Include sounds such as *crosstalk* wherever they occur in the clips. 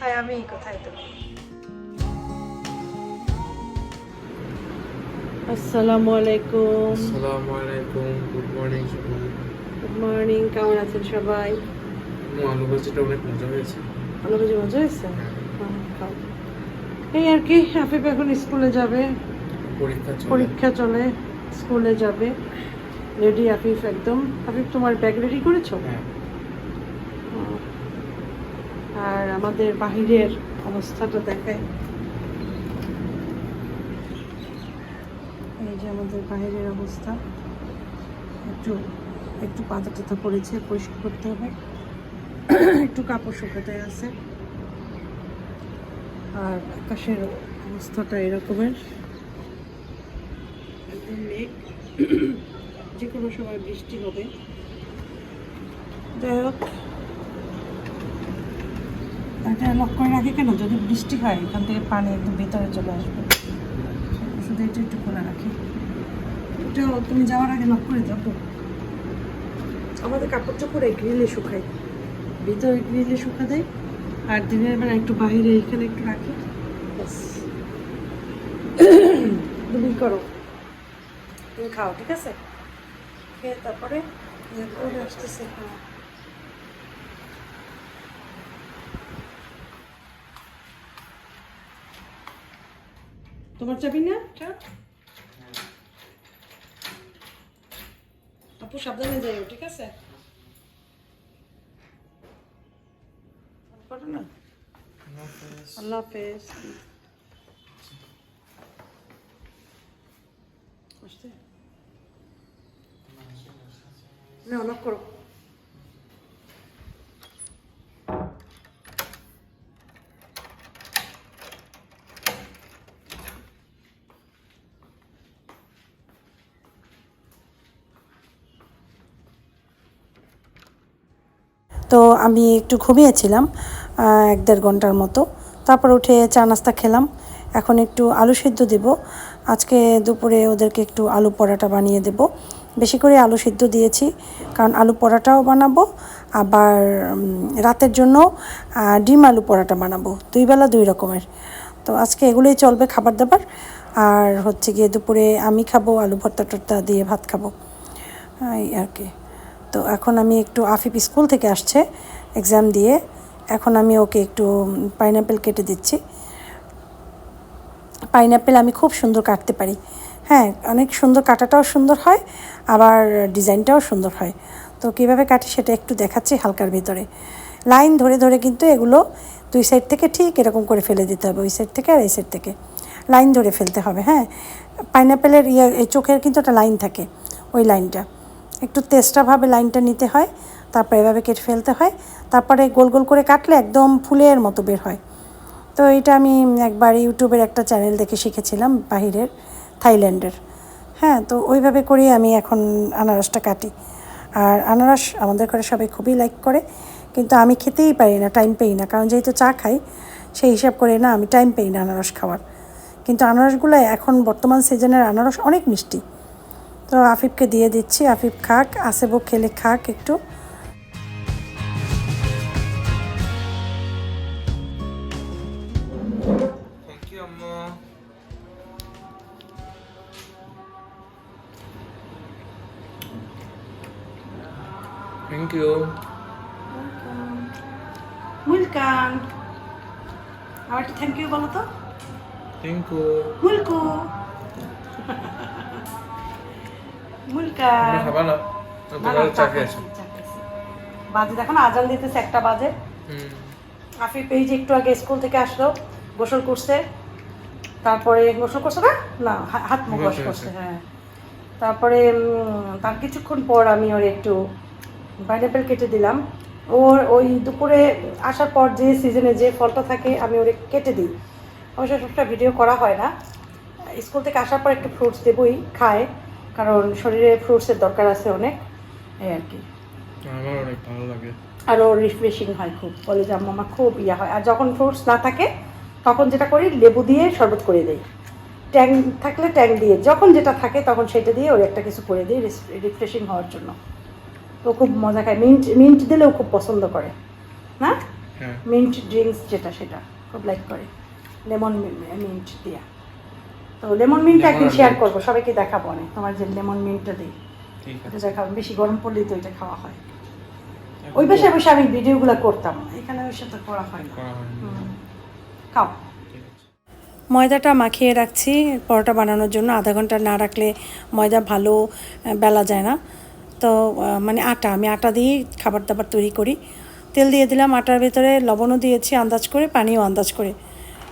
কোথায় আমি কোথায় তুমি আসসালামু আলাইকুম আসসালামু আলাইকুম গুড মর্নিং গুড মর্নিং কেমন আছেন সবাই? আলু ভাজিটা অনেক মজা হয়েছে। ভালো বুঝে মজা হয়েছে? হ্যাঁ, এই আর কি হাফিফ এখন স্কুলে যাবে। পরীক্ষা চলে। পরীক্ষা চলে স্কুলে যাবে। রেডি হাফিফ একদম। হাফিফ তোমার ব্যাগ রেডি করেছ? হ্যাঁ। আর আমাদের বাহিরের অবস্থাটা দেখায় এই যে আমাদের বাহিরের অবস্থা। একটু একটু পাতা টাতা পড়েছে, পরিষ্কার করতে হবে। একটু কাপড় শুকাতে আছে। আর আকাশের অবস্থাটা এরকমের। একদম মেঘ। যে কোনো সময় বৃষ্টি হবে। যাই হোক। এটা লক করে রাখি কেন? যদি বৃষ্টি হয়, এখান থেকে পানি একদম ভিতরে চলে আসবে। শুধু এটা একটু খোলা রাখি। এটা তুমি যাওয়ার আগে লক করে দাও আমাদের কাপড় চোপড়ে গ্রিলে শুকাই ভিতরে গ্রিলে শুকা দেয়, আর দিনের বেলা একটু বাইরে এখানে একটু রাখি। তুমি করো। তুমি খাও, ঠিক আছে? খেয়ে তারপরে ইয়ে আসতেছে। হ্যাঁ তোমার চাবি না? আপু সাবধানে যাইও ঠিক আছে? না? আল্লাহ হাফেজ। আসতে না লক করো। তো আমি একটু ঘুমিয়েছিলাম এক দেড় ঘণ্টার মতো। তারপর উঠে চা নাস্তা খেলাম। এখন একটু আলু সিদ্ধ দেব। আজকে দুপুরে ওদেরকে একটু আলু পরাটা বানিয়ে দেব। বেশি করে আলু সিদ্ধ দিয়েছি, কারণ আলু পরাটাও বানাবো। আবার রাতের জন্য ডিম আলু পরাটা বানাবো। দুই বেলা দুই রকমের। তো আজকে এগুলোই চলবে খাবার দাবার। আর হচ্ছে গিয়ে দুপুরে আমি খাব, আলু ভর্তা টর্তা দিয়ে ভাত খাব। এই আর কি। তো এখন আমি একটু আফিফ স্কুল থেকে আসছে এক্সাম দিয়ে। এখন আমি ওকে একটু পাইনাপেল কেটে দিচ্ছি। পাইনাপেল আমি খুব সুন্দর কাটতে পারি। হ্যাঁ অনেক সুন্দর কাটাটাও সুন্দর হয়, আবার ডিজাইনটাও সুন্দর হয়। তো কীভাবে কাটি সেটা একটু দেখাচ্ছি হালকার ভিতরে। লাইন ধরে ধরে কিন্তু এগুলো দুই সাইড থেকে ঠিক এরকম করে ফেলে দিতে হবে, ওই সাইড থেকে আর এই সাইড থেকে। লাইন ধরে ফেলতে হবে হ্যাঁ। পাইনাপেলের ইয়ে চোখের কিন্তু একটা লাইন থাকে, ওই লাইনটা একটু তেষ্টাভাবে লাইনটা নিতে হয়, তারপর এভাবে কেটে ফেলতে হয়, তারপরে গোল গোল করে কাটলে একদম ফুলের মতো বের হয়। তো এটা আমি একবার ইউটিউবের একটা চ্যানেল দেখে শিখেছিলাম, বাহিরের, থাইল্যান্ডের। হ্যাঁ তো ওইভাবে করেই আমি এখন আনারসটা কাটি। আর আনারস আমাদের ঘরে সবাই খুবই লাইক করে, কিন্তু আমি খেতেই পারি না টাইম পেই না। কারণ যেহেতু চা খাই, সেই হিসাব করে না, আমি টাইম পেই না আনারস খাওয়ার। কিন্তু আনারসগুলো এখন বর্তমান সিজনের আনারস অনেক মিষ্টি। তো আফিফকে দিয়ে দিচ্ছি। আফিফ খাক আসেবো খেলে খাক একটু। থ্যাংক ইউ আম্মু। থ্যাংক ইউ ওয়েলকাম আবার থ্যাংক ইউ বলো তো? থ্যাংক ইউ মুলকু খাবা না। বাজে দেখো না আজান দিতেছে একটা বাজে। আফিফ এই যে একটু আগে স্কুল থেকে আসলো গোসল করছে। তারপরে গোসল করছে না? না হাত মুখ ওয়াশ করছে। হ্যাঁ। তারপরে তার কিছুক্ষণ পর আমি ওর একটু পাইনাপেল কেটে দিলাম। ওর ওই দুপুরে আসার পর যে সিজনে যে ফলটা থাকে আমি ওরে কেটে দিই। অবশ্য সবটা ভিডিও করা হয় না। স্কুল থেকে আসার পর একটু ফ্রুটস দেবই খায়। কারণ শরীরে ফ্রুটসের দরকার আছে অনেক এই আর কি। আমার অনেক ভালো লাগে। আরও রিফ্রেশিং হয় খুব। বলে যে আমার খুব ইয়া হয়। আর যখন ফ্রুটস না থাকে তখন যেটা করি লেবু দিয়ে শরবত করে দিই। ট্যাং থাকলে ট্যাং দিয়ে যখন যেটা থাকে তখন সেটা দিয়ে ওর একটা কিছু করে দিই রিফ্রেশিং হওয়ার জন্য। তো খুব মজা খায়। মিন্ট মিন্ট দিলেও খুব পছন্দ করে। না? হ্যাঁ। মিন্ট ড্রিঙ্কস যেটা সেটা। খুব লাইক করে। লেমন মিন্ট দিয়া। তো লেমন মিন্ট Lemon একদিন শেয়ার। করব সবাইকে দেখাবো অনেক। তোমার যে লেমন মিন্টটা দিই। ঠিক এটা আছে দেখাবো বেশি গরম পড়লেই তো এটা খাওয়া হয়। ওই পাশে বসে আমি ভিডিওগুলো করতাম। এখানে ওই সাথে করা হয় না। করা হয়নি হুম। খাও। ময়দাটা মাখিয়ে রাখছি পরোটা বানানোর জন্য। আধা ঘণ্টা না রাখলে ময়দা ভালো বেলা যায় না। তো মানে আটা আমি আটা দিয়েই খাবার দাবার তৈরি করি। তেল দিয়ে দিলাম আটার ভেতরে লবণও দিয়েছি আন্দাজ করে পানিও আন্দাজ করে।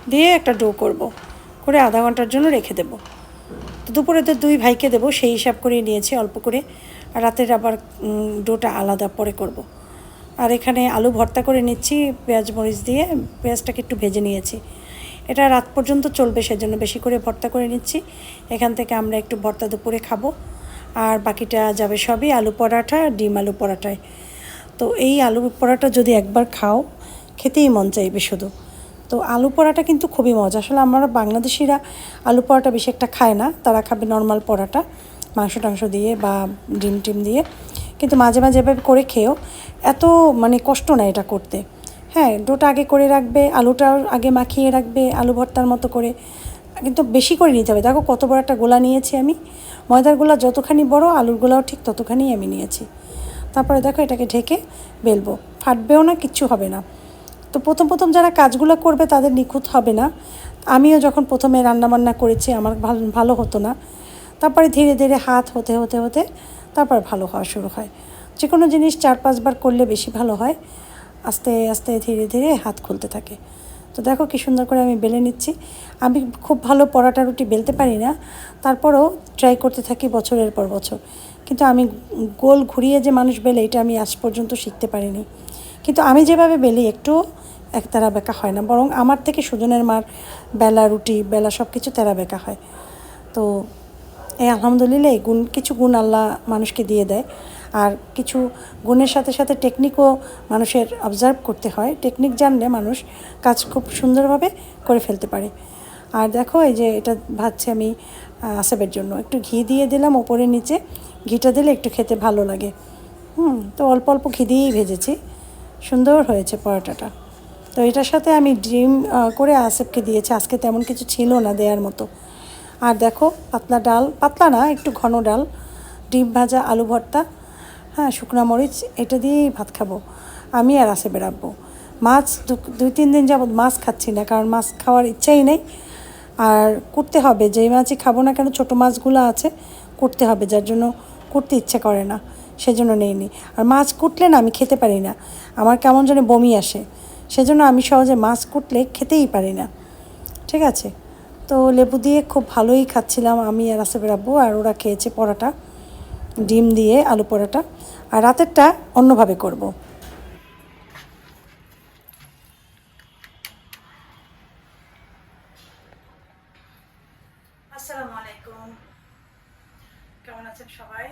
দিয়ে একটা ডো করব। করে আধা ঘণ্টার জন্য রেখে দেবো। তো দুপুরে তো দুই ভাইকে দেবো, সেই হিসাব করে নিয়েছি অল্প করে। আর রাতের আবার ডোটা আলাদা পরে করব। আর এখানে আলু ভর্তা করে নিচ্ছি, পেঁয়াজ মরিচ দিয়ে, পেঁয়াজটাকে একটু ভেজে নিয়েছি। এটা রাত পর্যন্ত চলবে, সেজন্য বেশি করে ভর্তা করে নিচ্ছি। এখান থেকে আমরা একটু ভর্তা দুপুরে খাব। আর বাকিটা যাবে সবই আলু পরাঠা, ডিম আলু পরাঠায়। তো এই আলু পরাটা যদি একবার খাও, খেতেই মন চাইবে শুধু। তো আলু পরাটা কিন্তু খুবই মজা। আসলে আমরা বাংলাদেশিরা আলু পরাটা বেশি একটা খায় না। তারা খাবে নর্মাল পরাটা, মাংস টাংস দিয়ে বা ডিম টিম দিয়ে। কিন্তু মাঝে মাঝে এভাবে করে খেয়েও এত মানে কষ্ট না এটা করতে। হ্যাঁ ডোটা আগে করে রাখবে, আলুটাও আগে মাখিয়ে রাখবে, আলু ভর্তার মতো করে। কিন্তু বেশি করে নিতে হবে। দেখো কত বড় একটা গোলা নিয়েছি আমি। ময়দার গোলা যতখানি বড়, আলুর গোলাও ঠিক ততখানি আমি নিয়েছি। তারপরে দেখো এটাকে ঢেকে বেলবো। ফাটবেও না, কিচ্ছু হবে না। তো প্রথম প্রথম যারা কাজগুলো করবে তাদের নিখুঁত হবে না। আমিও যখন প্রথমে রান্নাবান্না করেছি, আমার ভালো ভালো হতো না। তারপরে ধীরে ধীরে হাত হতে হতে হতে তারপর ভালো হওয়া শুরু হয়। যে কোনো জিনিস চার পাঁচবার করলে বেশি ভালো হয়। আস্তে আস্তে ধীরে ধীরে হাত খুলতে থাকে। তো দেখো কি সুন্দর করে আমি বেলে নিচ্ছি। আমি খুব ভালো পরাটা রুটি বেলতে পারি না। তারপরেও ট্রাই করতে থাকি বছরের পর বছর। কিন্তু আমি গোল ঘুরিয়ে যে মানুষ বেলে, এটা আমি আজ পর্যন্ত শিখতে পারিনি। কিন্তু আমি যেভাবে বেলি, একটু এক তেরা বেঁকা হয় না। বরং আমার থেকে সুজনের মার বেলা রুটি, বেলা সব কিছু তেরা বেঁকা হয়। তো এই আলহামদুলিল্লাহ এই গুণ, কিছু গুণ আল্লাহ মানুষকে দিয়ে দেয়। আর কিছু গুণের সাথে সাথে টেকনিকও মানুষের অবজার্ভ করতে হয়। টেকনিক জানলে মানুষ কাজ খুব সুন্দরভাবে করে ফেলতে পারে। আর দেখো, এই যে এটা ভাবছি আমি আসেবের জন্য। একটু ঘি দিয়ে দিলাম ওপরে নিচে। ঘিটা দিলে একটু খেতে ভালো লাগে। হুম, তো অল্প অল্প ঘি দিয়েই ভেজেছি। সুন্দর হয়েছে পরোটাটা। তো এটার সাথে আমি ডিম করে আসেবকে দিয়েছি। আজকে তেমন কিছু ছিল না দেওয়ার মতো। আর দেখো, পাতলা ডাল, পাতলা না, একটু ঘন ডাল, ডিম ভাজা, আলু ভর্তা হ্যাঁ শুকনা মরিচ, এটা দিয়েই ভাত খাব। আমি আর আসে বেরাবো মাছ দুই, তিন দিন যাবত মাছ খাচ্ছি না, কারণ মাছ খাওয়ার ইচ্ছাই নেই। আর করতে হবে, যেই মাছই খাব না কেন, ছোটো মাছগুলো আছে, করতে হবে, যার জন্য করতে ইচ্ছে করে না। সেজন্য নেইনি। আর মাছ কুটলে না আমি খেতে পারি না। আমার কেমন যেন বমি আসে। সেজন্য আমি সহজে মাছ কুটলে খেতেই পারি না। ঠিক আছে? তো লেবু দিয়ে খুব ভালোই খাচ্ছিলাম আমি আর আসেফের আব্বু আর ওরা খেয়েছে পরোটা। ডিম দিয়ে আলু পরোটা। আর রাতেরটা অন্যভাবে করব। আসসালামু আলাইকুম কেমন আছেন সবাই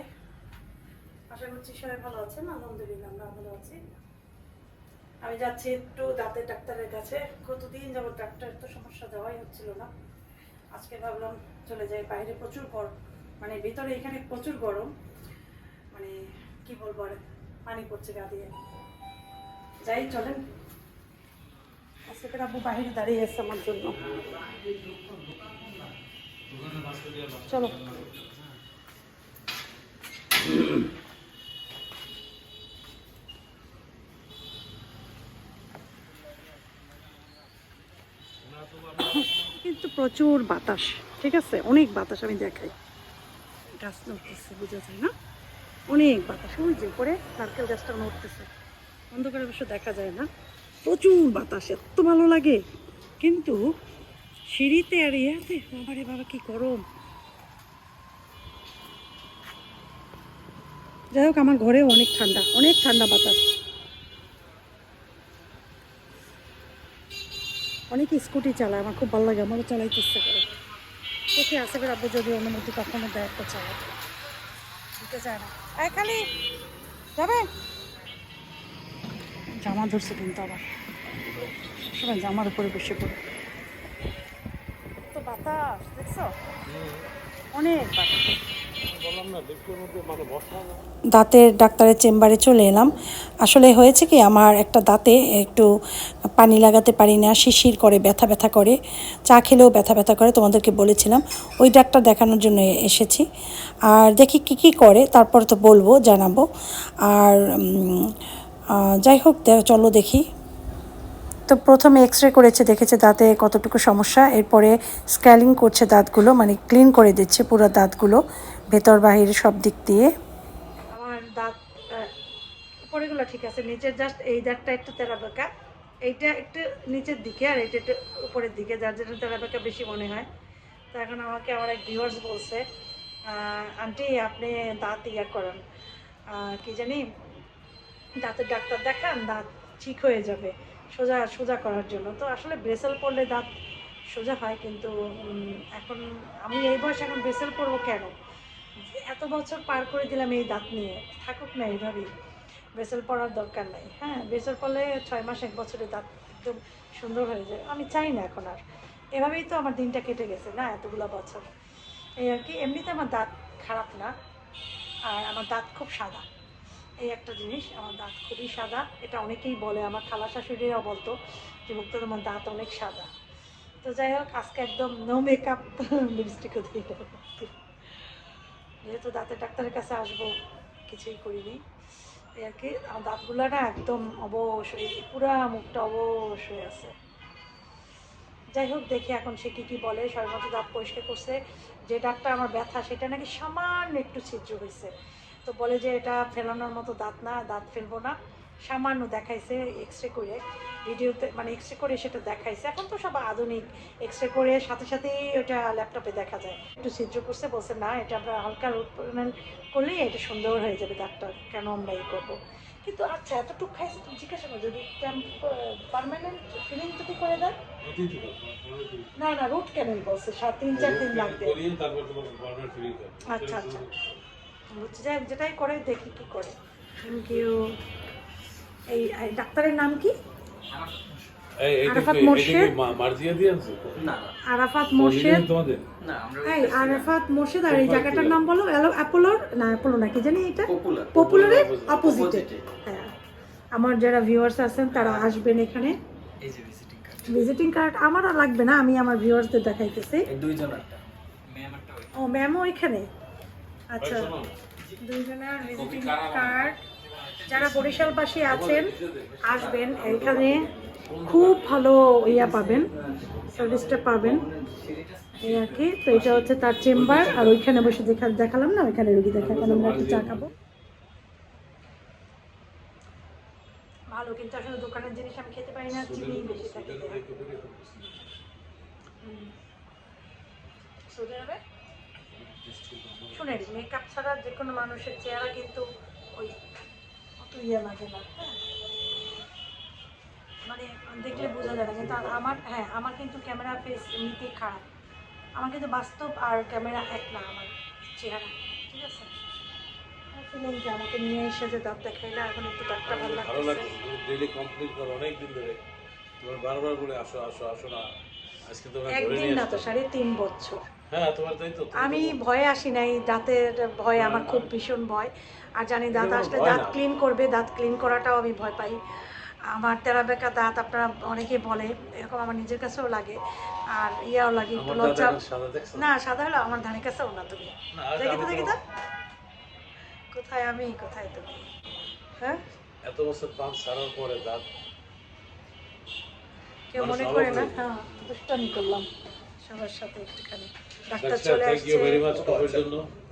আশা করছি সবাই ভালো আছেন আলহামদুলিল্লাহ আমরা ভালো আছি আমি যাচ্ছি একটু দাঁতের ডাক্তারের কাছে। কতদিন যাবত ডাক্তার তো সমস্যা দেওয়াই হচ্ছিল না। আজকে ভাবলাম চলে যাই, বাইরে প্রচুর গরম। মানে ভিতরে এখানে প্রচুর গরম। মানে কি বলব আর, পানি পড়ছে গা দিয়ে। যাই, চলেন। আজকে আব্বু বাইরে দাঁড়িয়ে এসছে আমার জন্য। চলো কিন্তু প্রচুর বাতাস, ঠিক আছে? অনেক বাতাস আমি দেখাই। গাছ নড়তেছে, বোঝা যায় না? অনেক বাতাস, ওই যে করে নারকেল গাছটা নড়তেছে। অন্ধকারে অবশ্য দেখা যায় না। প্রচুর বাতাস, এত ভালো লাগে। কিন্তু সিঁড়িতে আর ইয়াতে, বাবারে বাবা, কি গরম। যাই হোক, আমার ঘরেও অনেক ঠান্ডা অনেক ঠান্ডা বাতাস। অনেকে স্কুটি চালায় আমার খুব ভালো লাগে আমারও চালাইতে ইচ্ছে করে। দেখি আসেফের আব্বু যদি অনুমতি কখনো দেয় একটা চালাতে দিতে চায় না। আয় খালি যাবে জামা ধরছে কিন্তু আবার। সবাই জামার উপরে বসে পড়ে। তো বাতাস দেখছ? অনেক বাতাস। দাঁতের ডাক্তারের চেম্বারে চলে এলাম। আসলে হয়েছে কি, আমার একটা দাঁতে একটু পানি লাগাতে পারি না শিশির করে, ব্যথা ব্যথা করে, চা খেলেও ব্যথা ব্যথা করে, তোমাদেরকে বলেছিলাম। ওই ডাক্তার দেখানোর জন্য এসেছি। আর দেখি কি কি করে, তারপর তো বলব, জানাব। আর যাই হোক চলো দেখি। তো প্রথমে এক্স রে করেছে, দেখেছে দাঁতে কতটুকু সমস্যা। এরপরে স্ক্যালিং করছে দাঁতগুলো মানে ক্লিন করে দিচ্ছে পুরো দাঁতগুলো। ভেতর বাহির সব দিক দিয়ে। আমার দাঁত উপরেগুলো ঠিক আছে, নিচের জাস্ট এই দাঁতটা একটু তেরা বেঁকা এইটা একটু নিচের দিকে আর এটা একটু উপরের দিকে, যার জন্য তেরা বেঁকা বেশি মনে হয়। তো এখন আমাকে আমার এক ভিউয়ার্স বলছে আন্টি, আপনি দাঁত ইয়া করেন। কি জানি, দাঁতের ডাক্তার দেখান, দাঁত ঠিক হয়ে যাবে, সোজা সোজা করার জন্য। তো আসলে ব্রেসেল পরলে দাঁত সোজা হয়, কিন্তু এখন আমি এই বয়সে এখন ব্রেসেল পরবো কেন? এত বছর পার করে দিলাম এই দাঁত নিয়ে। থাকুক না এইভাবেই। ব্রেসেল পড়ার দরকার নাই। হ্যাঁ ব্রেসেল পড়লে ছয় মাস, এক বছরে দাঁত একদম সুন্দর হয়ে যায়। আমি চাই না এখন আর। এভাবেই তো আমার দিনটা কেটে গেছে না এতগুলো বছর। এই আর কি, এমনিতে আমার দাঁত খারাপ না। আর আমার দাঁত খুব সাদা। এই একটা জিনিস, আমার দাঁত খুবই সাদা। এটা অনেকেই বলে, আমার খালা শাশুড়িরাও বলতো যে মুক্ত তোমার দাঁত অনেক সাদা। তো যাই হোক, আজকে একদম নো মেকআপ লিপস্টিকও না। যেহেতু দাঁতের ডাক্তারের কাছে আসব, কিছুই করিনি। এই আর কি আমার দাঁতগুলো না একদম অবশ হয়ে পুরা মুখটা অবশ হয়ে আছে। যাই হোক, দেখি এখন সে কী কী বলে, সবেমাত্র দাঁত পরিষ্কার করছে। যে দাঁতটা আমার ব্যথা, সেটা নাকি সামান্য একটু ছিদ্র হয়েছে। তো বলে যে এটা ফেলানোর মতো দাঁত না, দাঁত ফেলব না। সামান্য দেখাইছে এক্স রে করে। ভিডিওতে মানে এক্স রে করে সেটা দেখাইছে। এখন তো সব আধুনিক এক্স রে করে সাথে সাথেই ওটা ল্যাপটপে দেখা যায়। একটু ছিদ্র করছে বলছে না এটা আমরা হালকা পরিমাণ করলেই এটা সুন্দর হয়ে যাবে দাঁতটা কেন আমরা এই করব? কিন্তু আচ্ছা এতটুকু খাইছে তুমি জিজ্ঞাসা করো যদি পারমানেন্ট ফিলিং যদি করে দেন না না রুট ক্যানেল বলছে সাত তিন চার দিন লাগবে। আচ্ছা আচ্ছা। যেটাই করে দেখি কি করে। থ্যাংক ইউ এই ডাক্তারের নাম কি? আরাফাত মোর্শেদ? আরাফাত মোর্শেদ। আরাফাত মোর্শেদ আর এই জায়গাটার নাম বলো অ্যাপোলোর? না অ্যাপোলো না কি জানি এটা? পপুলার পপুলারের অপোজিটে হ্যাঁ। আমার যারা ভিউয়ার্স আছেন তারা আসবেন এখানে। ভিজিটিং কার্ড ভিজিটিং কার্ড আমারও লাগবে না আমি আমার ভিউয়ার্সদের দেখাইতেছি। ও ম্যামও ওইখানে? আচ্ছা। দুইজনের ভিজিটিং কার্ড যারা বরিশালবাসী আছেন, আসবেন। এখানে খুব ভালো ইয়া পাবেন সার্ভিসটা পাবেন। এই আর কি। তো এটা হচ্ছে তার চেম্বার আর ওইখানে বসে দেখা, দেখালাম না? ওইখানে রুগী দেখা এখন আমরা একটু চা খাব। ভালো, কিন্তু আসলে দোকানের জিনিস আমি খেতে পারি না, চিনি বেশি থাকে। শুনেন মেকআপ ছাড়া যে কোনো মানুষের চেহারা কিন্তু ইয়ে লাগে না হ্যাঁ। মানে দেখলে বোঝা যায় না কিন্তু আমার হ্যাঁ আমার কিন্তু ক্যামেরা ফেস এমনিতেই খারাপ। আমার কিন্তু বাস্তব আর ক্যামেরা এক না আমার চেহারা ঠিক আছে? যে আমাকে নিয়ে এসে যে দাঁত দেখাইলে এখন একটু দাঁতটা ভালো লাগছে লাগছে ডেইলি কমপ্লিট করো অনেক দিন ধরে। তোমার বারবার বলে আসো আসো আসো না। একদিন না তো সাড়ে তিন বছর। হ্যাঁ আমি ভয়ে আসি নাই দাঁতের ভয় আমার খুব ভীষণ ভয়। আর জানি দাঁত আসলে দাঁত ক্লিন করবে দাঁত ক্লিন করাটাও আমি ভয় পাই। আমার তেরা বেকা দাঁত আপনারা অনেকে বলে এরকম আমার নিজের কাছেও লাগে আর ইয়াও লাগে একটু লজ্জা। না সাদা হলো আমার ধানের কাছেও না তুমি। দেখি তো দেখি তো কোথায় আমি কোথায় তুমি? হ্যাঁ? এত বছর পাঁচ ছাড়ার পরে দাঁত কেউ মনে করে না? হয়ে দুষ্টামি করলাম। সবার সাথে একটুখানি। ডাক্তার ডাক্তার চলে আসছে।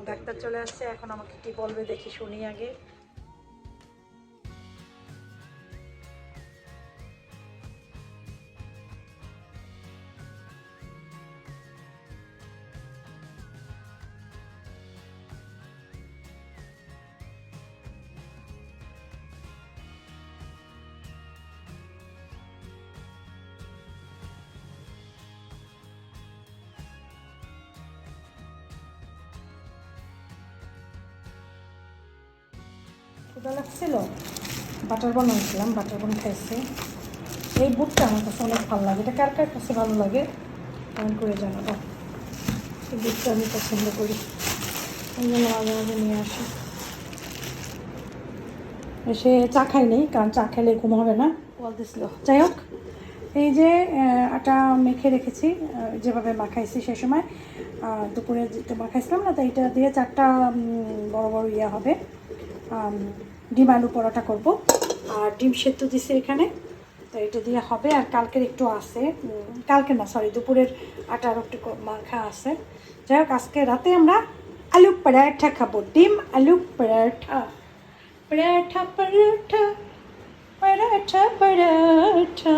ডাক্তার চলে আসছে এখন আমাকে কি বলবে দেখি শুনি আগে। ক্ষুদা লাগছিল বাটার বন আনছিলাম বাটার বন খাইছে। এই বুটটা আমার কাছে অনেক ভালো লাগে। এটা কার কার কাছে ভালো লাগে? কমেন্ট করে জানাব। এই বুটটা আমি পছন্দ করি। এই জন্য মাঝে মাঝে নিয়ে আসি। সে চা খাই নেই কারণ চা খেলে ঘুম হবে না। বল দিছিল। যাই হোক এই যে আটা মেখে রেখেছি যেভাবে মাখাইছি সে সময় দুপুরে যেটা মাখাইছিলাম না তো এইটা দিয়ে চারটা বড় বড় ইয়ে হবে। ডিম আলু পরোটা করব। আর ডিম সেদ্ধ দিছি এখানে। তো এটা দিয়ে হবে। আর কালকের একটু আছে কালকে না সরি দুপুরের আটার একটু মাখা আছে। যাই হোক, আজকে রাতে আমরা আলু পরাঠা খাব। ডিম আলু পরাঠা পরাঠা পরাঠা পরাঠা পরাঠা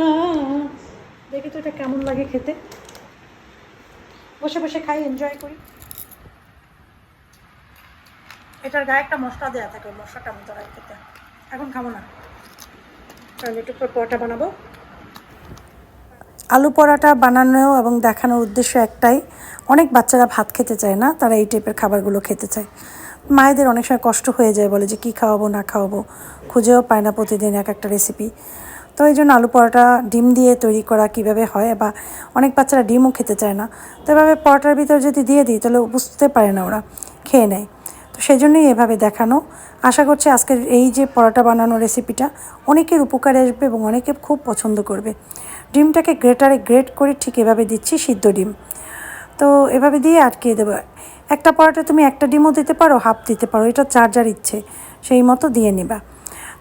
দেখি তো এটা কেমন লাগে খেতে। বসে বসে খাই এনজয় করি। এটার গায়ে একটা মশলা দেওয়া থাকে মশলাটা আমি তরাই খেতে এখন খাব না। কারণ একটু পর পরোটা বানাবো। আলু পরোটা বানানো এবং দেখানোর উদ্দেশ্য একটাই, অনেক বাচ্চারা ভাত খেতে চায় না, তারা এই টাইপের খাবারগুলো খেতে চায়। মায়েদের অনেক সময় কষ্ট হয়ে যায় বলে যে, কী খাওয়াবো, না খাওয়াবো? খুঁজেও পায় না প্রতিদিন এক একটা রেসিপি তো এই জন্য আলু পরোটা ডিম দিয়ে তৈরি করা কীভাবে হয় বা অনেক বাচ্চারা ডিমও খেতে চায় না। তো এভাবে পরোটার ভিতর যদি দিয়ে দিই, তাহলে বুঝতে পারে না ওরা, খেয়ে নেয়। তো সেই জন্যই এভাবে দেখানো। আশা করছি আজকের এই যে পরোটা বানানোর রেসিপিটা অনেকের উপকারে আসবে এবং অনেকে খুব পছন্দ করবে। ডিমটাকে গ্রেটারে গ্রেট করে ঠিক এভাবে দিচ্ছি সিদ্ধ ডিম। তো এভাবে দিয়ে আটকিয়ে দেবো। একটা পরোটা তুমি একটা ডিমও দিতে পারো, হাফ দিতে পারো, এটা চার্জার ইচ্ছে, সেই মতো দিয়ে নিবা।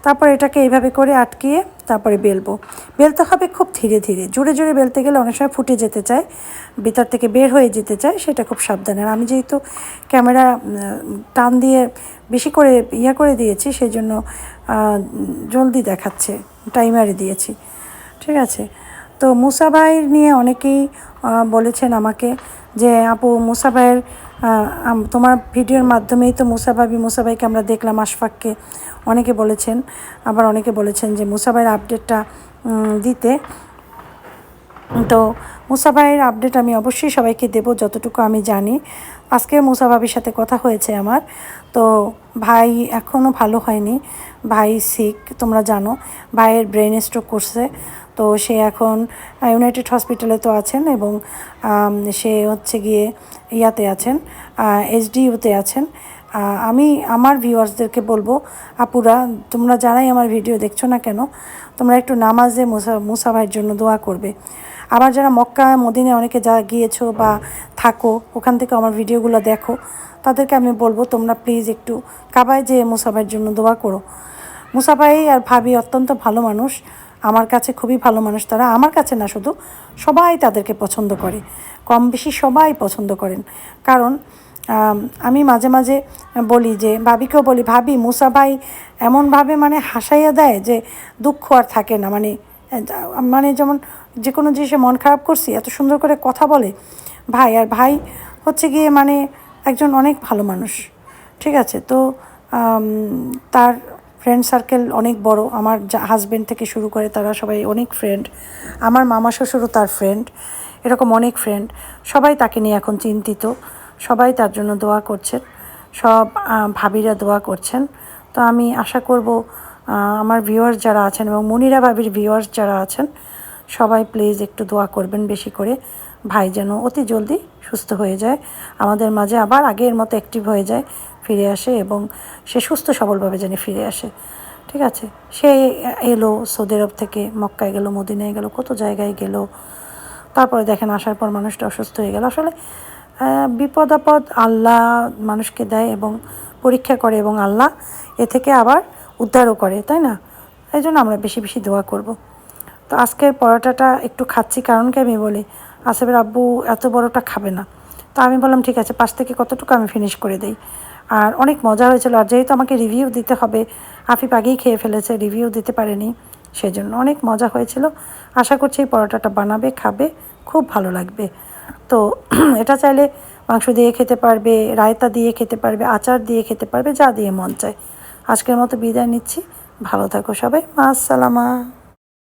তারপর এটাকে এইভাবে করে আটকিয়ে তারপরে বেলবো। বেলতে হবে খুব ধীরে ধীরে। জোরে জোরে বেলতে গেলে অনেক সময় ফুটে যেতে চায় ভিতর থেকে বের হয়ে যেতে চায় সেটা খুব সাবধানে। আমি যেহেতু ক্যামেরা টান দিয়ে বেশি করে ইয়া করে দিয়েছি সেই জন্য জলদি দেখাচ্ছে টাইমারে দিয়েছি। ঠিক আছে? তো মুসা ভাইয়ের নিয়ে অনেকেই বলেছেন আমাকে যে আপু মুসা ভাইয়ের আহ, আম- তোমার ভিডিওর মাধ্যমেই তো মুসা ভাবি, মুসা ভাইকে আমরা দেখলাম আশফাককে। অনেকে বলেছেন, আবার অনেকে বলেছেন যে মুসা ভাইয়ের আপডেটটা দিতে। তো মুসা ভাইয়ের আপডেট আমি অবশ্যই সবাইকে দেব, যতটুকু আমি জানি। আজকে মুসা ভাবির সাথে কথা হয়েছে আমার। তো ভাই এখনও ভালো হয়নি। ভাই সিক তোমরা জানো। ভাইয়ের ব্রেন স্ট্রোক করছে। তো সে এখন ইউনাইটেড হসপিটালে তো আছেন এবং সে হচ্ছে গিয়ে ইয়াতে আছেন এইচডিইউতে আছেন। আমি আমার ভিউয়ার্সদেরকে বলব, আপুরা, তোমরা যারাই আমার ভিডিও দেখছ না কেন, তোমরা একটু নামাজে মুসা মুসা ভাইয়ের জন্য দোয়া করবে। আবার যারা মক্কা মদিনে অনেকে যা গিয়েছো বা থাকো, ওখান থেকে আমার ভিডিওগুলো দেখো, তাদেরকে আমি বলব, তোমরা প্লিজ একটু কাবায় যে মুসা ভাইয়ের জন্য দোয়া করো। মুসা ভাই আর ভাবি অত্যন্ত ভালো মানুষ। আমার কাছে খুবই ভালো মানুষ, তারা আমার কাছে না, শুধু সবাই তাদেরকে পছন্দ করে। কম বেশি সবাই পছন্দ করেন। কারণ, আমি মাঝে মাঝে বলি যে, ভাবিকেও বলি, ভাবি, মুসা ভাই এমনভাবে মানে হাসাইয়া দেয় যে দুঃখ আর থাকে না। মানে মানে যেমন যে কোনো জিনিসে মন খারাপ করছি, এত সুন্দর করে কথা বলে। ভাই, আর ভাই হচ্ছে গিয়ে মানে একজন অনেক ভালো মানুষ। ঠিক আছে? তো তার ফ্রেন্ড সার্কেল অনেক বড়। আমার হাজব্যান্ড থেকে শুরু করে তারা সবাই অনেক ফ্রেন্ড আমার মামা শ্বশুরও তার ফ্রেন্ড এরকম অনেক ফ্রেন্ড সবাই তাকে নিয়ে এখন চিন্তিত। সবাই তার জন্য দোয়া করছেন। সব ভাবিরা দোয়া করছেন। তো আমি আশা করব আমার ভিউয়ার্স যারা আছেন এবং মনিরা ভাবির ভিউয়ার্স যারা আছেন, সবাই প্লিজ একটু দোয়া করবেন বেশি করে। ভাই যেন অতি জলদি সুস্থ হয়ে যায়। আমাদের মাঝে আবার আগের মতো অ্যাক্টিভ হয়ে যায়। ফিরে আসে এবং সে সুস্থ সবলভাবে যেন ফিরে আসে। ঠিক আছে? সে এলো সৌদি আরব থেকে মক্কায় গেল, মদিনায় গেল, কত জায়গায় গেল। তারপরে দেখেন আসার পর মানুষটা অসুস্থ হয়ে গেল। আসলে বিপদ আপদ আল্লাহ মানুষকে দেয় এবং পরীক্ষা করে এবং আল্লাহ এ থেকে আবার উদ্ধারও করে, তাই না? এই জন্য আমরা বেশি বেশি দোয়া করব। তো আজকের পরোটাটা একটু খাচ্ছি, কারণ কি আমি বলি আসেফের আব্বু এত বড়টা খাবে না। তো আমি বললাম, ঠিক আছে পাশ থেকে কতটুকু আমি ফিনিশ করে দিই? আর অনেক মজা হয়েছিল। আর যেহেতু আমাকে রিভিউ দিতে হবে, আফিফ আগেই খেয়ে ফেলেছে রিভিউ দিতে পারেনি, সেজন্য অনেক মজা হয়েছিল। আশা করছি এই পরোটাটা বানাবে, খাবে, খুব ভালো লাগবে। তো *clears throat* এটা চাইলে মাংস দিয়ে খেতে পারবে, রায়তা দিয়ে খেতে পারবে, আচার দিয়ে খেতে পারবে, যা দিয়ে মন চায়। আজকের মতো বিদায় নিচ্ছি। ভালো থাকো সবাই। মা আসসালামা।